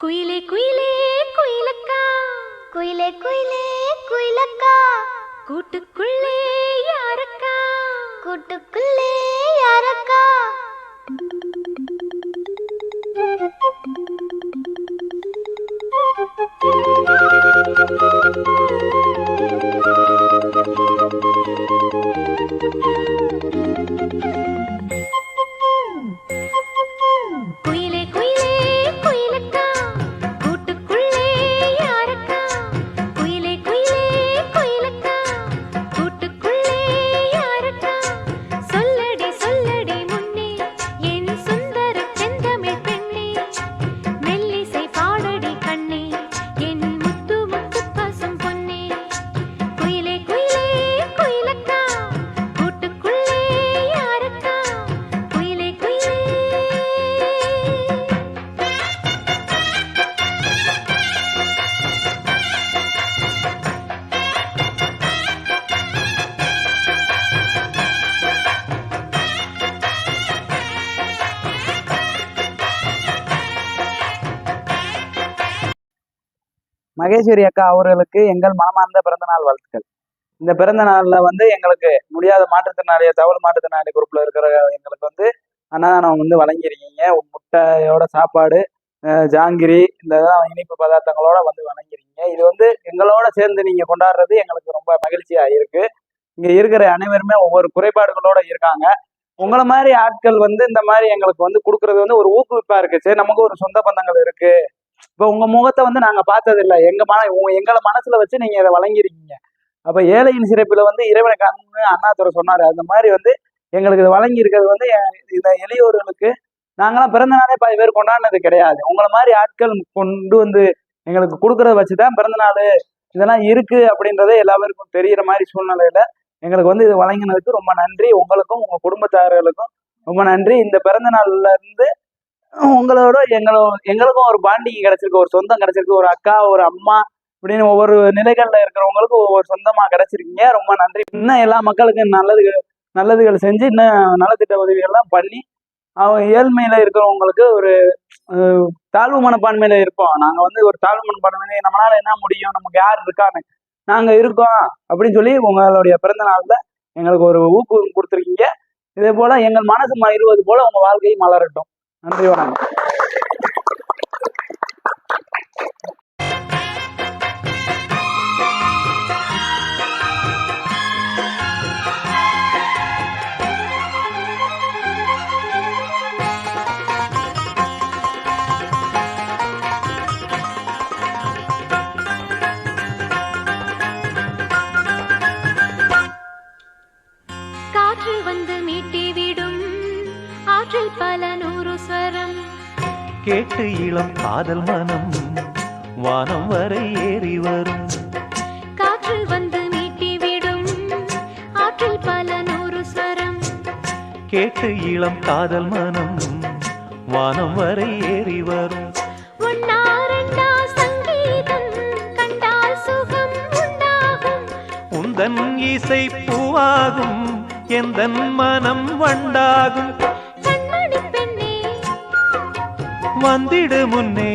குயிலே குயிலே குயிலக்கா. குயிலே குயிலே குயிலக்கா. கூட்டுக்குள்ளே யாரக்கா. கூட்டுக்குள்ளே யாரக்கா. குயிலே மகேஸ்வரி அக்கா அவர்களுக்கு எங்கள் மனமார்ந்த பிறந்த நாள் வாழ்த்துக்கள். இந்த பிறந்த நாளில் வந்து எங்களுக்கு முடியாத மாற்றுத்திறனாளி தகவல் மாற்றுத்திறனாளி குரூப்பில் இருக்கிற எங்களுக்கு வந்து அன்னதானம் வந்து வழங்கியிருக்கீங்க. முட்டையோட சாப்பாடு ஜாங்கிரி இந்த இதெல்லாம் இனிப்பு பதார்த்தங்களோட வந்து வழங்கிருக்கீங்க இது வந்து எங்களோட சேர்ந்து நீங்க கொண்டாடுறது எங்களுக்கு ரொம்ப மகிழ்ச்சியா இருக்கு. இங்க இருக்கிற அனைவருமே ஒவ்வொரு குறைபாடுகளோட இருக்காங்க. உங்களை மாதிரி ஆட்கள் வந்து இந்த மாதிரி எங்களுக்கு வந்து கொடுக்கறது வந்து ஒரு ஊக்குவிப்பா இருக்கு. சரி நமக்கு ஒரு சொந்த பந்தங்கள் இருக்கு. இப்போ உங்கள் முகத்தை வந்து நாங்கள் பார்த்தது எங்கள் மன உங்கள் எங்களை மனசில் வச்சு நீங்கள் இதை வழங்கியிருக்கீங்க. அப்போ ஏழையின் சிறப்பில் வந்து இறைவனை கண்ணு அண்ணாத்துறை சொன்னார். அந்த மாதிரி வந்து எங்களுக்கு இது வழங்கி இருக்கிறது வந்து இந்த எளியோர்களுக்கு நாங்களாம் பிறந்த நாளே பாதி பேர் கொண்டாடினது கிடையாது. உங்களை மாதிரி ஆட்கள் கொண்டு வந்து எங்களுக்கு கொடுக்குறத வச்சுதான் பிறந்த நாள் இதெல்லாம் இருக்குது அப்படின்றதே எல்லாருக்கும் தெரிகிற மாதிரி சூழ்நிலையில் எங்களுக்கு வந்து இது வழங்கினதுக்கு ரொம்ப நன்றி. உங்களுக்கும் உங்கள் குடும்பத்தார்களுக்கும் ரொம்ப நன்றி. இந்த பிறந்த நாள்ல இருந்து உங்களோட எங்களோ எங்களுக்கும் ஒரு பாண்டிங் கிடைச்சிருக்கு ஒரு சொந்தம் கிடைச்சிருக்கு ஒரு அக்கா ஒரு அம்மா இப்படின்னு ஒவ்வொரு நிலைகளில் இருக்கிறவங்களுக்கு ஒவ்வொரு சொந்தமாக கிடைச்சிருக்கீங்க. ரொம்ப நன்றி. இன்னும் எல்லா மக்களுக்கும் நல்லது நல்லதுகள் செஞ்சு இன்னும் நலத்திட்ட உதவிகள்லாம் பண்ணி அவங்க ஏழ்மையில இருக்கிறவங்களுக்கு ஒரு தாழ்வு மனப்பான்மையில இருப்போம். நாங்கள் வந்து ஒரு தாழ்வு மனப்பான்மையில நம்மளால என்ன முடியும்? நமக்கு யார் இருக்கான்னு நாங்கள் இருக்கோம் அப்படின்னு சொல்லி உங்களுடைய பிறந்த நாளில் எங்களுக்கு ஒரு ஊக்குவிப்பு கொடுத்துருக்கீங்க. இதே போல எங்கள் மனசு மகிழ்வது போல உங்க வாழ்க்கையும் மலரட்டும். நன்றி வணக்கம். வந்து மீட்டி விடும் ஆற்றில் பல கேட்டு இளம் காதல் மனம் வானம் வரை ஏறி வரும். காற்று வந்து மீட்டி விடும் ஆற்றில் பல நூறு ஸ்வரம். கேட்டு இளம் காதல் மனம் வானம் வரை ஏறி வரும். உந்தன் இசை பூவாகும் எந்தன் மனம் வண்டாகும். வந்திடு முன்னே.